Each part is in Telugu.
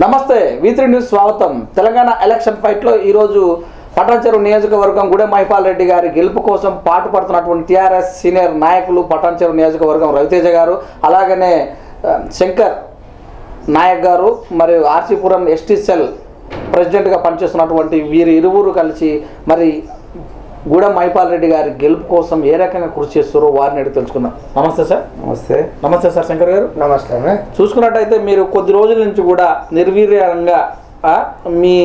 నమస్తే వీత్రి న్యూస్ స్వాగతం. తెలంగాణ ఎలక్షన్ ఫైట్లో ఈరోజు పటాన్చెరు నియోజకవర్గం గుడే మహిపాల్ రెడ్డి గారి గెలుపు కోసం పాటుపడుతున్నటువంటి టీఆర్ఎస్ సీనియర్ నాయకులు పటాన్చెరు నియోజకవర్గం రవితేజ గారు అలాగనే శంకర్ నాయక్ గారు మరియు ఆర్సీపురం ఎస్టీ సెల్ ప్రెసిడెంట్గా పనిచేస్తున్నటువంటి వీరి ఇరువురు కలిసి మరి గూడెం మహిపాల్ రెడ్డి గారి గెలుపు కోసం ఏ రకంగా కృషి చేస్తారో వారిని అడిగి తెలుసుకుందాం. నమస్తే సార్. నమస్తే. నమస్తే సార్ శంకర్ గారు. నమస్తే చూసుకున్నట్టయితే మీరు కొద్ది రోజుల నుంచి కూడా నిర్వీర్యంగా మీ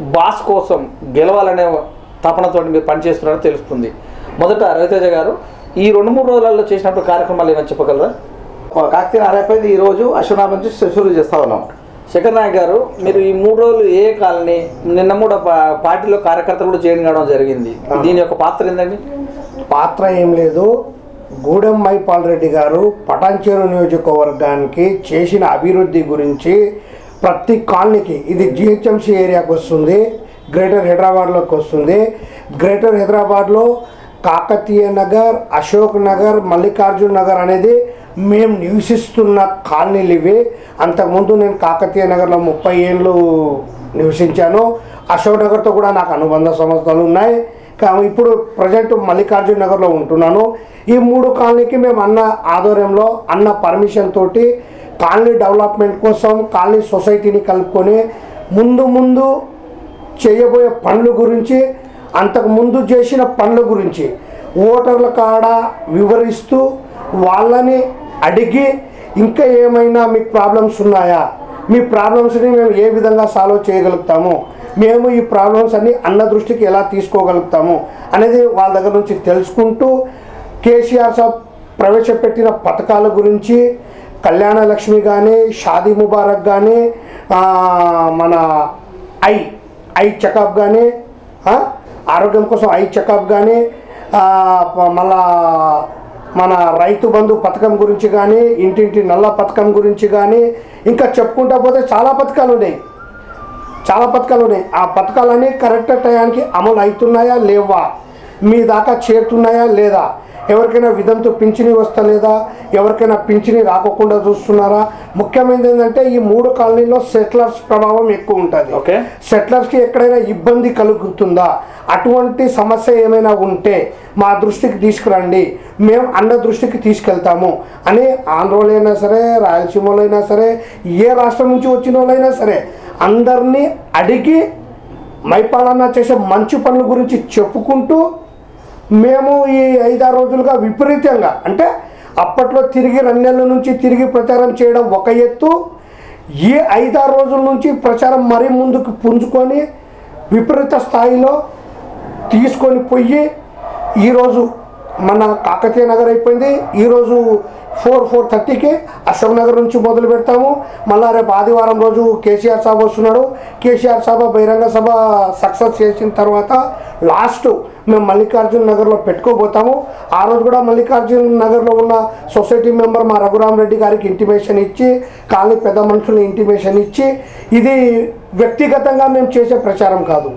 బాస్ కోసం గెలవాలనే తపనతో మీరు పనిచేస్తున్నారని తెలుస్తుంది. మొదట రవితేజ గారు ఈ రెండు మూడు రోజులలో చేసినప్పుడు కార్యక్రమాలు ఏమైనా చెప్పగలరా? కాకతీయ నారాయణపల్లి ఈ రోజు అశ్వనాథ్ నుంచి శురు చేస్తా ఉన్నాం. శేఖర్ నాయక్ గారు మీరు ఈ మూడు రోజులు ఏ కాలనీ నిన్న కూడా పా- పార్టీలో కార్యకర్తలు కూడా చేయడం కావడం జరిగింది. దీని యొక్క పాత్ర ఏంటండి పాత్ర ఏం లేదు. గూడెం మైపాల్ రెడ్డి గారు పటాన్చేరు నియోజకవర్గానికి చేసిన అభివృద్ధి గురించి ప్రతి కాలనీకి ఇది జిహెచ్ఎంసీ ఏరియాకి వస్తుంది గ్రేటర్ హైదరాబాద్లోకి వస్తుంది. గ్రేటర్ హైదరాబాద్లో కాకతీయ నగర్ అశోక్ నగర్ మల్లికార్జున్ నగర్ అనేది మేము నివసిస్తున్న కాలనీలు ఇవి అంతకుముందు నేను కాకతీయ నగర్లో ముప్పై ఏళ్ళు నివసించాను. అశోక్ నగర్తో కూడా నాకు అనుబంధ సంస్థలు ఉన్నాయి. కానీ ఇప్పుడు ప్రజెంట్ మల్లికార్జున నగర్లో ఉంటున్నాను. ఈ మూడు కాలనీకి మేము అన్న ఆధ్వర్యంలో అన్న పర్మిషన్ తోటి కాలనీ డెవలప్మెంట్ కోసం కాలనీ సొసైటీని కలుపుకొని ముందు ముందు చేయబోయే పనుల గురించి అంతకు ముందు చేసిన పనుల గురించి ఓటర్ల కాడ వివరిస్తూ వాళ్ళని అడిగి ఇంకా ఏమైనా మీకు ప్రాబ్లమ్స్ ఉన్నాయా? మీ ప్రాబ్లమ్స్ని మేము ఏ విధంగా సాల్వ్ చేయగలుగుతాము? మేము ఈ ప్రాబ్లమ్స్ అన్ని అన్న దృష్టికి ఎలా తీసుకోగలుగుతాము? అనేది వాళ్ళ దగ్గర నుంచి తెలుసుకుంటూ కేసీఆర్ సాబ్ ప్రవేశపెట్టిన పథకాల గురించి కళ్యాణ లక్ష్మి కానీ షాదీ ముబారక్ కానీ మన ఐ ఐ చెకప్ కానీ ఆరోగ్యం కోసం ఐ చెకప్ కానీ మళ్ళా మన రైతు బంధు పథకం గురించి కానీ ఇంటింటి నల్ల పథకం గురించి కానీ ఇంకా చెప్పుకుంటా పోతే చాలా పథకాలు ఉన్నాయి. చాలా పథకాలు ఉన్నాయి. ఆ పథకాలన్నీ కరెక్ట్ టయానికి అమలు అవుతున్నాయా లేవా? మీ దాకా చేరుతున్నాయా లేదా? ఎవరికైనా విధంతో పింఛని వస్తలేదా? ఎవరికైనా పింఛని రాకోకుండా చూస్తున్నారా? ముఖ్యమైనది ఏంటంటే ఈ మూడు కాలనీలో సెటిలర్స్ ప్రభావం ఎక్కువ ఉంటుంది. ఓకే. సెటిలర్స్కి ఎక్కడైనా ఇబ్బంది కలుగుతుందా? అటువంటి సమస్య ఏమైనా ఉంటే మా దృష్టికి తీసుకురండి. మేము అన్న దృష్టికి తీసుకెళ్తాము. అని ఆంధ్రలో అయినా సరే రాయలసీమలో అయినా సరే ఏ రాష్ట్రం నుంచి వచ్చిన వాళ్ళైనా సరే అందరినీ అడిగి మైపాలన్న చేసే మంచి పనుల గురించి చెప్పుకుంటూ మేము ఈ ఐదారు రోజులుగా విపరీతంగా అంటే అప్పట్లో తిరిగి రెండు నెలల నుంచి తిరిగి ప్రచారం చేయడం ఒక ఎత్తు ఈ ఐదారు రోజుల నుంచి ప్రచారం మరీ ముందుకు పుంజుకొని విపరీత స్థాయిలో తీసుకొని పోయి ఈరోజు మన కాకతీయ నగర్ అయిపోయింది. ఈరోజు ఫోర్ ఫోర్ థర్టీకి అశోక్ నగర్ నుంచి మొదలు పెడతాము. మళ్ళా రేపు ఆదివారం రోజు కేసీఆర్ సభ వస్తున్నాడు. కేసీఆర్ సభ బహిరంగ సభ సక్సెస్ చేసిన తర్వాత లాస్ట్ మేము మల్లికార్జున నగర్లో పెట్టుకోబోతాము. ఆ రోజు కూడా మల్లికార్జున నగర్లో ఉన్న సొసైటీ మెంబర్ మా రఘురామ్ రెడ్డి గారికి ఇంటిమేషన్ ఇచ్చి కాలనీ పెద్ద మనుషులు ఇంటిమేషన్ ఇచ్చి ఇది వ్యక్తిగతంగా మేము చేసే ప్రచారం కాదు.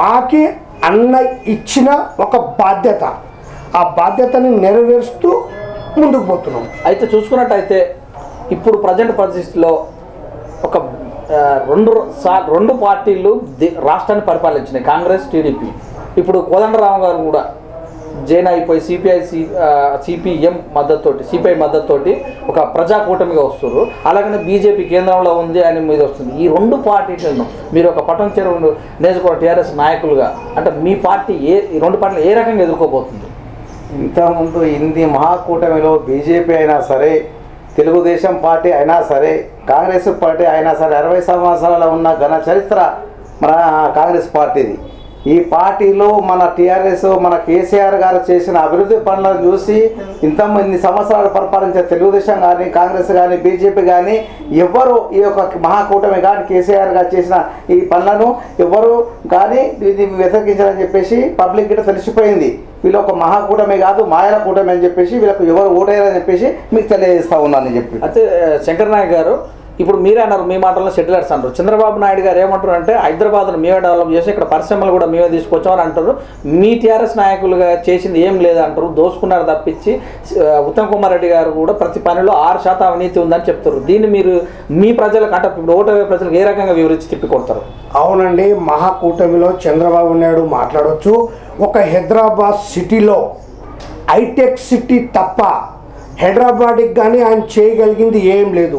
మాకి అన్న ఇచ్చిన ఒక బాధ్యత. ఆ బాధ్యతని నెరవేరుస్తూ ముందుకు పోతున్నాం. అయితే చూసుకున్నట్టయితే ఇప్పుడు ప్రజెంట్ పరిస్థితిలో ఒక రెండు సా రెండు పార్టీలు రాష్ట్రాన్ని పరిపాలించినాయి. కాంగ్రెస్ టీడీపీ. ఇప్పుడు కోదండరావు గారు కూడా జైన్ అయిపోయి సిపిఐ సి సిపిఎం మద్దతుతోటి సిపిఐ మద్దతుతోటి ఒక ప్రజా కూటమిగా వస్తున్నారు అలాగనే బీజేపీ కేంద్రంలో ఉంది అని మీద వస్తుంది. ఈ రెండు పార్టీలను మీరు ఒక పట్టణ చెరువు నియోజకవర్గ టీఆర్ఎస్ నాయకులుగా అంటే మీ పార్టీ ఏ ఈ రెండు పార్టీలు ఏ రకంగా ఎదుర్కోబోతుంది? ఇంతకుముందు ఇన్ని మహాకూటమిలో బీజేపీ అయినా సరే తెలుగుదేశం పార్టీ అయినా సరే కాంగ్రెస్ పార్టీ అయినా సరే అరవై సంవత్సరాల ఉన్న ఘన చరిత్ర మన కాంగ్రెస్ పార్టీది. ఈ పార్టీలో మన టీఆర్ఎస్ మన కేసీఆర్ గారు చేసిన అభివృద్ధి పనులను చూసి ఇంత ఇన్ని సంవత్సరాలు పరిపాలించే తెలుగుదేశం కానీ కాంగ్రెస్ కానీ బీజేపీ కానీ ఎవ్వరు ఈ యొక్క మహాకూటమి కానీ కేసీఆర్ గారు చేసిన ఈ పనులను ఎవరు కానీ ఇది వ్యతిరేకించాలని చెప్పేసి పబ్లిక్ గిట్ట తెలిసిపోయింది. వీళ్ళు ఒక మహాకూటమి కాదు మాయల కూటమి అని చెప్పేసి వీళ్ళకు ఎవరు ఓటేయాలని చెప్పేసి మీకు తెలియజేస్తా ఉన్నానని చెప్పి అయితే శంకర్ నాయక్ గారు ఇప్పుడు మీరే అన్నారు మీ మాటలను సెటిలర్స్ అంటారు. చంద్రబాబు నాయుడు గారు ఏమంటారు అంటే హైదరాబాద్ను మేమే డెవలప్ చేసి ఇక్కడ పరిశ్రమలు కూడా మేమే తీసుకొచ్చామని అంటారు. మీ టీఆర్ఎస్ నాయకులుగా చేసింది ఏం లేదంటారు దోసుకున్నారు తప్పించి ఉత్తమ్ కుమార్ రెడ్డి గారు కూడా ప్రతి పనిలో ఆరు శాతం అవినీతి ఉందని చెప్తారు. దీన్ని మీరు మీ ప్రజలకు అంటే ఇప్పుడు ఓటమి ప్రజలకు ఏ రకంగా వివరించి తిప్పికొడతారు అవునండి మహాకూటమిలో చంద్రబాబు నాయుడు మాట్లాడవచ్చు ఒక హైదరాబాద్ సిటీలో హైటెక్ సిటీ తప్ప హైదరాబాద్కి కానీ ఆయన చేయగలిగింది ఏం లేదు.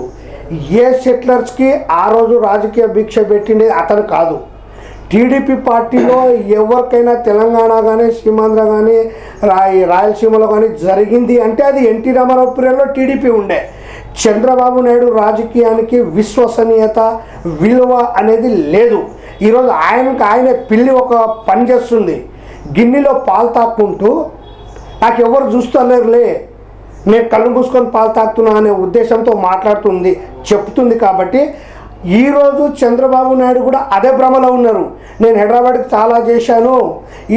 ఏ సెటిలర్స్కి ఆ రోజు రాజకీయ భిక్ష పెట్టిండేది అతను కాదు. టీడీపీ పార్టీలో ఎవరికైనా తెలంగాణ కానీ సీమాంధ్ర కానీ రాయ రాయలసీమలో కానీ జరిగింది అంటే అది ఎన్టీ రామారావు పీరియడ్లో టీడీపీ ఉండే. చంద్రబాబు నాయుడు రాజకీయానికి విశ్వసనీయత విలువ అనేది లేదు. ఈరోజు ఆయనకు ఆయనే పిల్లి ఒక పని చేస్తుంది. గిన్నెలో పాలు తాక్కుంటూ నాకు ఎవరు చూస్తలేరులే నేను కళ్ళు మూసుకొని పాలు తాకుతున్నా అనే ఉద్దేశంతో మాట్లాడుతుంది. చెప్తుంది కాబట్టి ఈరోజు చంద్రబాబు నాయుడు కూడా అదే భ్రమలో ఉన్నారు. నేను హైదరాబాద్కి చాలా చేశాను.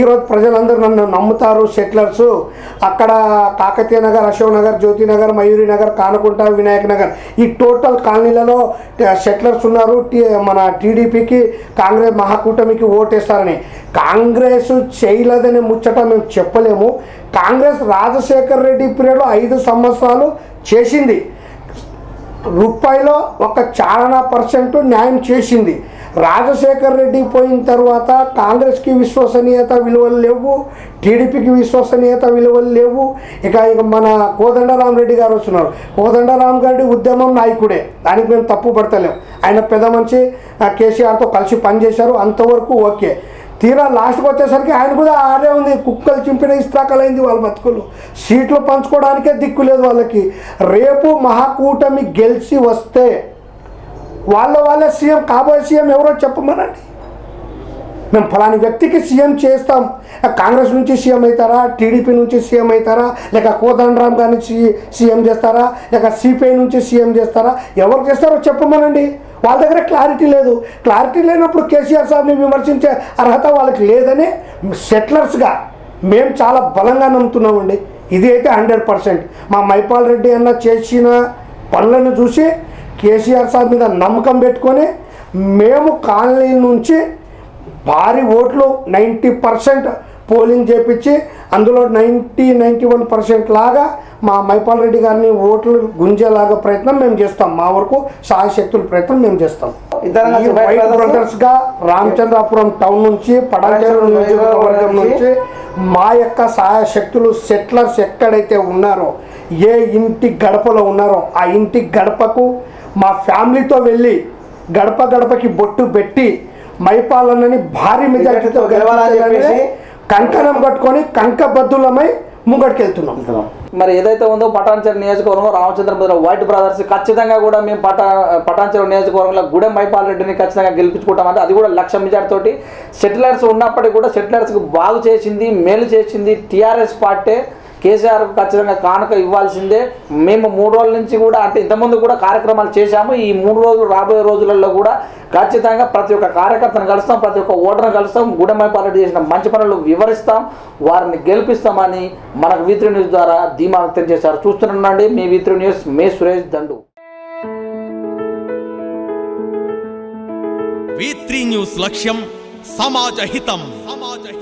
ఈరోజు ప్రజలందరూ నన్ను నమ్ముతారు సెటిలర్స్. అక్కడ కాకతీయ నగర్ అశోక్ నగర్ జ్యోతి నగర్ మయూరి నగర్ కానకుంట వినాయక్ నగర్. ఈ టోటల్ కాలనీలలో సెటిలర్స్ ఉన్నారు. మన టీడీపీకి కాంగ్రెస్ మహాకూటమికి ఓటేస్తారని. కాంగ్రెస్ చేయలేదనే ముచ్చట మేము చెప్పలేము. కాంగ్రెస్ రాజశేఖర్ రెడ్డి పీరియడ్లో ఐదు సంవత్సరాలు చేసింది. రూపాయిలో ఒక చాలా పర్సెంట్ న్యాయం చేసింది. రాజశేఖర్ రెడ్డి పోయిన తర్వాత కాంగ్రెస్కి విశ్వసనీయత విలువలు లేవు టీడీపీకి విశ్వసనీయత విలువలు లేవు. ఇక ఇక మన కోదండరాం రెడ్డి గారు వస్తున్నారు. కోదండరాం గారి ఉద్యమం నాయకుడే. దానికి మేము తప్పు పడతలేం. ఆయన పెద్ద మంచి కేసీఆర్తో కలిసి పనిచేశారు. అంతవరకు ఓకే. తీరా లాస్ట్కి వచ్చేసరికి ఆయన కూడా ఆడే ఉంది. కుక్కలు చింపిన ఇస్త్రాకలైంది వాళ్ళ బతుకులు. సీట్లు పంచుకోవడానికే దిక్కు లేదు వాళ్ళకి. రేపు మహాకూటమి గెలిచి వస్తే వాళ్ళ వాళ్ళ సీఎం కాబోయే సీఎం ఎవరో చెప్పమనండి. మేము ఫలాని వ్యక్తికి సీఎం చేస్తాం. కాంగ్రెస్ నుంచి సీఎం అవుతారా? టీడీపీ నుంచి సీఎం అవుతారా? లేక కోదండరామ్ గారి నుంచి సీఎం చేస్తారా? లేక సిపిఐ నుంచి సీఎం చేస్తారా? ఎవరు చేస్తారో చెప్పమనండి. వాళ్ళ దగ్గర క్లారిటీ లేదు. క్లారిటీ లేనప్పుడు కేసీఆర్ సార్ని విమర్శించే అర్హత వాళ్ళకి లేదని సెటిలర్స్గా మేము చాలా బలంగా నమ్ముతున్నామండి. ఇది అయితే హండ్రెడ్ పర్సెంట్. మా మైపాల్ రెడ్డి అన్న చేసిన పనులను చూసి కేసీఆర్ సార్ మీద నమ్మకం పెట్టుకొని మేము కాలనీ నుంచి భారీ ఓట్లు నైంటీ పర్సెంట్ పోలింగ్ చేపించి అందులో నైంటీ నైంటీ వన్ పర్సెంట్ లాగా మా మైపాల్ రెడ్డి గారిని ఓట్లు గుంజేలాగా ప్రయత్నం మేము చేస్తాం మా వరకు సాయశక్తుల ప్రయత్నం మేము చేస్తాం వైట్ brothers? బ్రదర్స్గా రామచంద్రాపురం టౌన్ నుంచి పడాచేరు నియోజకవర్గం నుంచి మా యొక్క సహాయ శక్తులు సెటిలర్స్ ఎక్కడైతే ఉన్నారో ఏ ఇంటి గడపలో ఉన్నారో ఆ ఇంటి గడపకు మా ఫ్యామిలీతో వెళ్ళి గడప గడపకి బొట్టు పెట్టి మైపాలన్నని భారీ మెజార్టీతో గెలవాలని కంకణం కట్టుకొని కంకబద్దులమై ముంగడికెళ్తున్నాం మరి ఏదైతే ఉందో పటాన్చెరు నియోజకవర్గంలో రామచంద్ర భద్ర వైట్ బ్రదర్స్ ఖచ్చితంగా కూడా మేము పటా పటాన్చెరు నియోజకవర్గంలో గుడెం మైపాల్ రెడ్డిని ఖచ్చితంగా గెలిపించుకుంటామంటే అది కూడా లక్ష మెజార్టీ తోటి సెటిలర్స్ ఉన్నప్పటికీ కూడా సెటిలర్స్కి బాగు చేసింది మేలు చేసింది టీఆర్ఎస్ పార్టీ. కేసీఆర్ ఖచ్చితంగా కానుక ఇవ్వాల్సిందే. మేము మూడు రోజుల నుంచి కూడా అంటే ఇంతకుముందు కూడా కార్యక్రమాలు చేశాము. ఈ మూడు రోజులు రాబోయే రోజులలో కూడా ఖచ్చితంగా ప్రతి ఒక్క కార్యకర్తను కలుస్తాం ప్రతి ఒక్క ఓటర్ను కలుస్తాం. గుడెమైపాలరెడ్డి చేసిన మంచి పనులు వివరిస్తాం. వారిని గెలిపిస్తామని మనకు వీత్రి న్యూస్ ద్వారా ధీమా వ్యక్తం చేశారు. చూస్తున్నాండి మీ వీత్రి న్యూస్ మే సురేష్ దండు. న్యూస్ లక్ష్యం సమాజ హితం సమాజ హితం